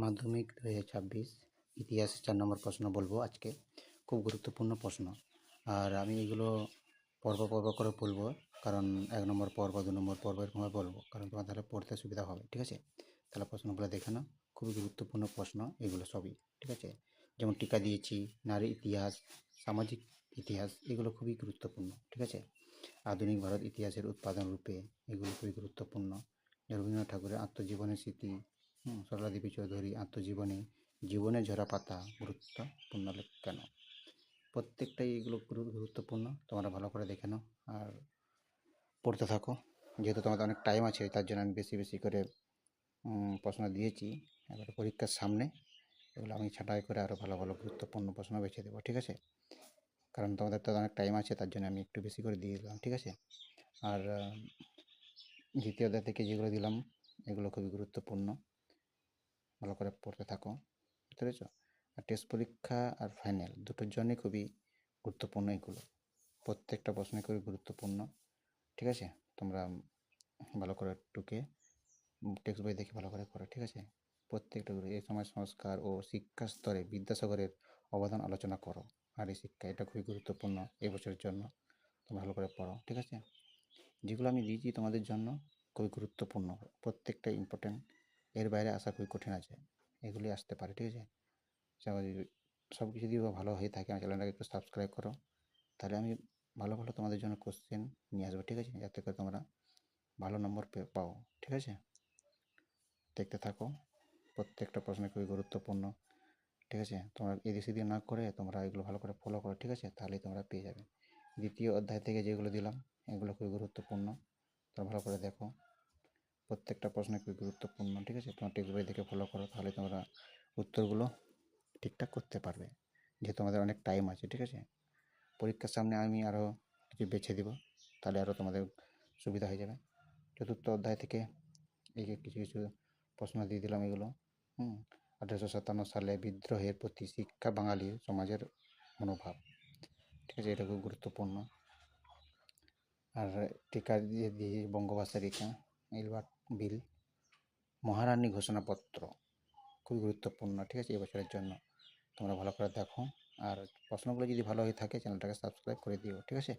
মাধ্যমিক দু হাজার ছাব্বিশ ইতিহাস চার নম্বর প্রশ্ন বলব আজকে। খুব গুরুত্বপূর্ণ প্রশ্ন। আর আমি এগুলো পর্ব পর্ব করে বলব, কারণ এক নম্বর পর্ব, দু নম্বর পর্ব এরকমভাবে বলব, কারণ তোমার তাহলে পড়তে সুবিধা হবে, ঠিক আছে? তাহলে প্রশ্নগুলো দেখে নাও। খুবই গুরুত্বপূর্ণ প্রশ্ন এগুলো সবই, ঠিক আছে? যেমন টিকা দিয়েছি, নারী ইতিহাস, সামাজিক ইতিহাস, এগুলো খুবই গুরুত্বপূর্ণ, ঠিক আছে? আধুনিক ভারত ইতিহাসের উৎপাদন রূপে এগুলো খুবই গুরুত্বপূর্ণ। রবীন্দ্রনাথ ঠাকুরের আত্মজীবনের স্মৃতি হুম সরলা দেবী চৌধুরী আত্মজীবনী জীবনে ঝরা পাতা গুরুত্বপূর্ণ কেন? প্রত্যেকটাই এগুলো গুরুত্বপূর্ণ তোমরা ভালো করে দেখে নাও আর পড়তে থাকো। যেহেতু তোমাদের অনেক টাইম আছে তার জন্য আমি বেশি বেশি করে প্রশ্ন দিয়েছি। এবার পরীক্ষার সামনে এগুলো আমি ছাঁটাই করে আরও ভালো ভালো গুরুত্বপূর্ণ প্রশ্ন বেছে দেবো ঠিক আছে? কারণ তোমাদের তো অনেক টাইম আছে তার জন্য আমি একটু বেশি করে দিয়ে দিলাম ঠিক আছে? আর আহ, দ্বিতীয় অধ্যায় থেকে যেগুলো দিলাম এগুলো খুবই গুরুত্বপূর্ণ। ভালো করে পড়তে থাকো, বুঝতে পেরেছ? আর টেস্ট পরীক্ষা আর ফাইনাল দুটোর জন্যই খুবই গুরুত্বপূর্ণ এগুলো। প্রত্যেকটা প্রশ্নে খুবই গুরুত্বপূর্ণ, ঠিক আছে? তোমরা ভালো করে টুকে টেক্সট বই দেখে ভালো করে করো ঠিক আছে? প্রত্যেকটা এই সমাজ সংস্কার ও শিক্ষা স্তরে বিদ্যাসাগরের অবদান আলোচনা করো, আর এই শিক্ষা, এটা খুবই গুরুত্বপূর্ণ এই বছরের জন্য। তোমরা ভালো করে পড়ো, ঠিক আছে? যেগুলো আমি দিয়েছি তোমাদের জন্য খুবই গুরুত্বপূর্ণ প্রত্যেকটা ইম্পর্টেন্ট এর বাইরে আসা খুবই কঠিন আছে। এগুলি আসতে পারে, ঠিক আছে? সব কিছু যদি ভালো হয়ে থাকে, আমার চ্যানেলটাকে একটু সাবস্ক্রাইব করো। তাহলে আমি ভালো ভালো তোমাদের জন্য কোশ্চেন নিয়ে আসব, ঠিক আছে? যাতে করে তোমরা ভালো নম্বর পাও, ঠিক আছে? দেখতে থাকো, প্রত্যেকটা প্রশ্ন খুবই গুরুত্বপূর্ণ, ঠিক আছে? তোমরা এদিক সেদিক না করে তোমরা এগুলো ভালো করে ফলো করো, ঠিক আছে? তাহলেই তোমরা পেয়ে যাবে। দ্বিতীয় অধ্যায় থেকে যেগুলো দিলাম, এগুলো খুবই গুরুত্বপূর্ণ, তোমরা ভালো করে দেখো। প্রত্যেকটা প্রশ্ন খুবই গুরুত্বপূর্ণ, ঠিক আছে? তোমার টেক্সট বই দেখে ফলো করো, তাহলে তোমরা উত্তরগুলো ঠিকঠাক করতে পারবে। যেহেতু আমাদের অনেক টাইম আছে, ঠিক আছে? পরীক্ষার সামনে আমি আরও কিছু বেছে দিব, তাহলে আরও তোমাদের সুবিধা হয়ে যাবে। চতুর্থ অধ্যায় থেকে এই কিছু কিছু প্রশ্ন দিয়ে দিলাম এগুলো, হুম? আঠেরোশো সাতান্ন সালে বিদ্রোহের প্রতি শিক্ষা বাঙালি সমাজের মনোভাব, ঠিক আছে? এটা খুব গুরুত্বপূর্ণ। আর টিকা দিয়ে দিয়ে বঙ্গভাষা রেখা এলবার্ট বিল, মহারানী ঘোষণাপত্র, খুবই গুরুত্বপূর্ণ, ঠিক আছে? এবছরের জন্য তোমরা ভালো করে দেখো। আর প্রশ্নগুলো যদি ভালো হয়ে থাকে, চ্যানেলটাকে সাবস্ক্রাইব করে দিও, ঠিক আছে?